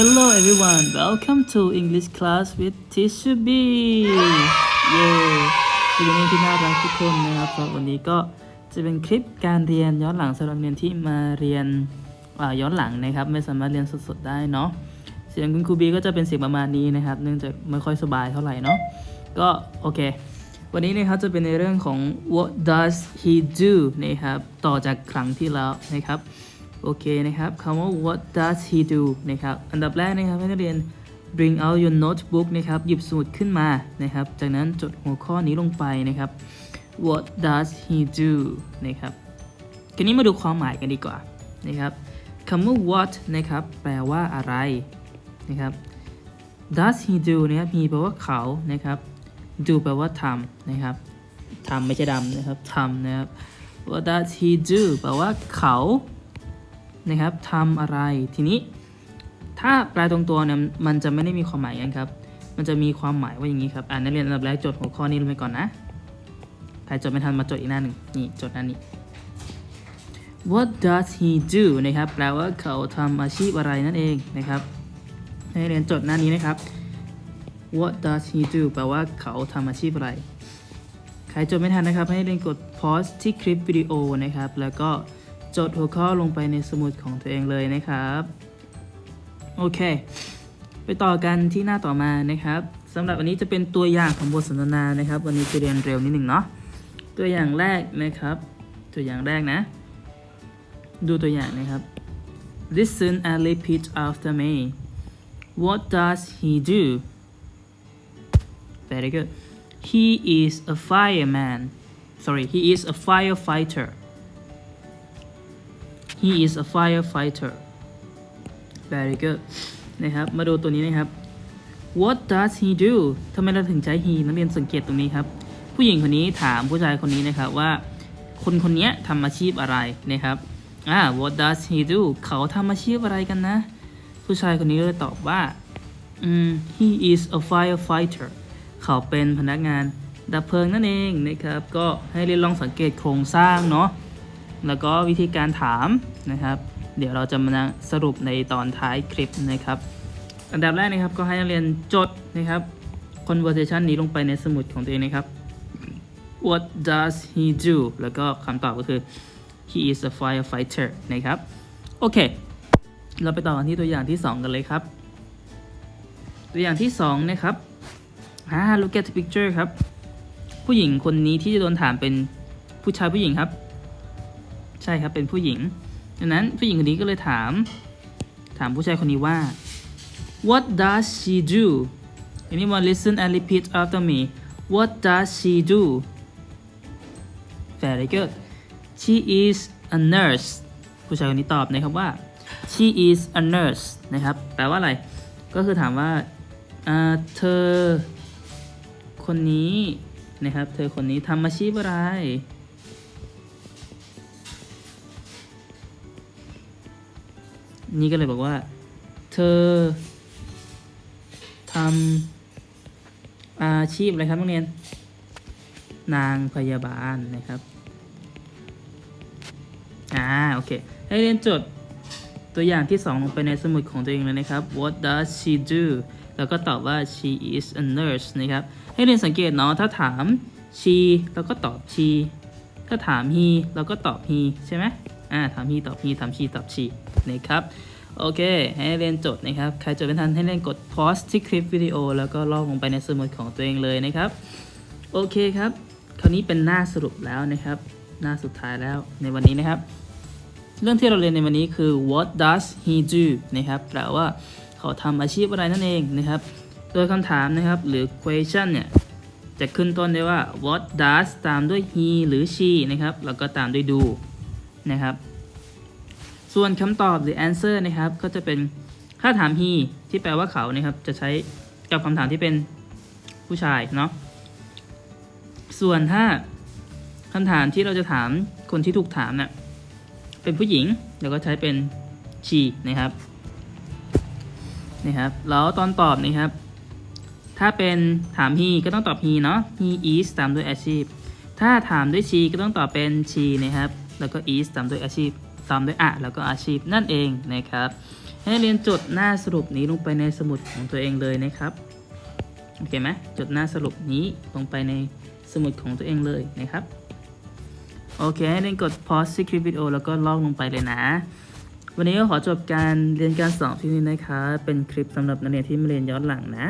Hello everyone welcome to English class with Teacher B เย้สวัสดีที่น่ารักทุกคนนะครับสำหรับวันนี้ก็จะเป็นคลิปการเรียนย้อนหลังสำหรับเรียนที่มาเรียนย้อนหลังนะครับ ไม่สามารถเรียนสดๆได้เนาะ เสียงคุณครูบีก็จะเป็นเสียงประมาณนี้นะครับ เนื่องจากไม่ค่อยสบายเท่าไหร่เนาะ ก็โอเค วันนี้นะครับจะเป็นในเรื่องของ what does he do นะครับ ต่อจากครั้งที่แล้วนะครับ โอเคนะครับคำว่า what does he do นะครับ อันดับแรกนะครับให้นักเรียน bring out your notebook นะครับ หยิบสมุดขึ้นมานะครับ จากนั้นจดหัวข้อนี้ลงไปนะครับ what does he do นะครับทีนี้มาดูความหมายกันดีกว่านะครับคำว่า what นะครับ แปลว่าอะไรนะครับ does he do นะครับ he แปลว่าเขานะครับ do แปลว่าทำนะครับทำไม่ใช่ดำนะครับทำนะครับ what does he do แปลว่าเขา นะครับทำอะไรทีนี้ ถ้าแปลตรงตัวเนี่ยมันจะไม่ได้มีความหมายกันครับ มันจะมีความหมายว่าอย่างนี้ครับอ่านนักเรียนอันดับแรกจดหัวข้อนี้ลงไปก่อนนะใครจดไม่ทันมาจดอีกหน้าหนึ่งนี่จดหน้านี้ What does he do นะครับแปลว่าเขาทำอาชีพอะไรนั่นเองนะครับให้นักเรียนจดหน้านี้นะครับ What does he do แปลว่าเขาทำอาชีพอะไร ใครจดไม่ทันนะครับ ให้เรียนกด pause ที่คลิปวิดีโอนะครับ แล้วก็ จดหัวข้อลงไปในสมุดของตัวเองเลยนะครับ โอเค ไปต่อกันที่หน้าต่อมานะครับสำหรับวันนี้จะเป็นตัวอย่างของบทสนทนานะครับ วันนี้จะเรียนเร็วนิดหนึ่งเนาะตัวอย่างแรกนะครับ ตัวอย่างแรกนะ ดูตัวอย่างนะครับ Listen and repeat after me What does he do Very good He is a fireman Sorry he is a firefighter He is a firefighter very good นะครับ มาดูตัวนี้นะครับ what does he do ทำไมเราถึงใช้ he นักเรียนสังเกตตรงนี้ครับ ผู้หญิงคนนี้ถามผู้ชายคนนี้นะครับว่า คนคนนี้ทำอาชีพอะไรนะครับอ่า what does he do เขาทำอาชีพอะไรกันนะ ผู้ชายคนนี้ก็เลยตอบว่าอืม he is a firefighter เขาเป็นพนักงานดับเพลิงนั่นเองนะครับ ก็ให้เรียนลองสังเกตโครงสร้างเนาะ แล้วก็วิธีการถามนะครับ เดี๋ยวเราจะมาสรุปในตอนท้ายคลิปนะครับ อันดับแรกนะครับก็ให้นักเรียนจดนะครับ conversation นี้ลงไปในสมุดของตัวเองนะครับ What does he do แล้วก็คำตอบก็คือ he is a firefighter นะครับ โอเค เราไปต่อกันที่ตัวอย่างที่ 2 กันเลยครับ ตัวอย่างที่ 2 นะครับอ่า look at the picture ครับ ผู้หญิงคนนี้ที่จะโดนถามเป็นผู้ชายผู้หญิงครับ ใช่ครับเป็นผู้หญิงดังนั้นผู้หญิงคนนี้ก็เลยถาม ถามผู้ชายคนนี้ว่า What does she do Anyone listen and repeat after me What does she do Very good She is a nurse ผู้ชายคนนี้ตอบนะครับว่า She is a nurse นะครับ แปลว่าอะไร ก็คือถามว่าอ่าเธอคนนี้นะครับ เธอคนนี้ทำอาชีพอะไร นี่ก็เลยบอกว่า เธอทำอาชีพอะไรครับนักเรียน นางพยาบาลนะครับ อ่า โอเค ให้เรียนจดตัวอย่างที่ 2 ลงไปในสมุดของตัวเองเลยนะครับ What does she do แล้วก็ตอบว่า she is a nurse นะครับ ให้เรียนสังเกตเนาะ ถ้าถาม she แล้วก็ตอบ she ถ้าถาม he แล้วก็ตอบ he ใช่ไหม อ่าถาม he ตอบ he ถาม she ตอบ she นะครับโอเค ให้เรียนจดนะครับ ใครจดไม่ทันให้เรียนกด pause ที่คลิปวิดีโอ แล้วก็ลอกลงไปในสมุดของตัวเองเลยนะครับ โอเคครับ คราวนี้เป็นหน้าสรุปแล้วนะครับ หน้าสุดท้ายแล้วในวันนี้นะครับ เรื่องที่เราเรียนในวันนี้คือ what does he do นะครับ แปลว่าเขาทำอาชีพอะไรนั่นเองนะครับ โดยคำถามนะครับ หรือ question เนี่ย จะขึ้นต้นได้ว่า what does ตามด้วย he หรือ she นะครับ แล้วก็ตามด้วย do นะครับ ส่วนคำตอบหรือ answer นะครับ ก็จะเป็นถ้าถาม he ที่แปลว่าเขานะครับ จะใช้กับคำถามที่เป็นผู้ชายเนาะ ส่วนถ้าคำถามที่เราจะถามคนที่ถูกถามเนี่ยเป็นผู้หญิงเราก็ใช้เป็น she นะครับนะครับแล้วตอนตอบนะครับ ถ้าเป็นถาม he ก็ต้องตอบ he เนาะ he is ตามด้วยอาชีพ ถ้าถามด้วย she ก็ต้องตอบเป็น she นะครับ แล้วก็ is ตามด้วยอาชีพตามด้วยอะแล้วก็อาชีพนั่นเองนะครับ ให้เรียนจดหน้าสรุปนี้ลงไปในสมุดของตัวเองเลยนะครับโอเคไหมจดหน้าสรุปนี้ลงไปในสมุดของตัวเองเลยนะครับโอเคให้เรียนกด pause คลิปวิดีโอแล้วก็ลอกลงไปเลยนะ วันนี้ก็ขอจบการเรียนการสอนที่นี้นะคะเป็นคลิปสำหรับนักเรียนที่มาเรียนย้อนหลังนะ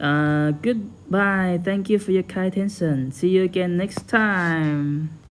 Uh, goodbye. Thank you for your kind attention. See you again next time.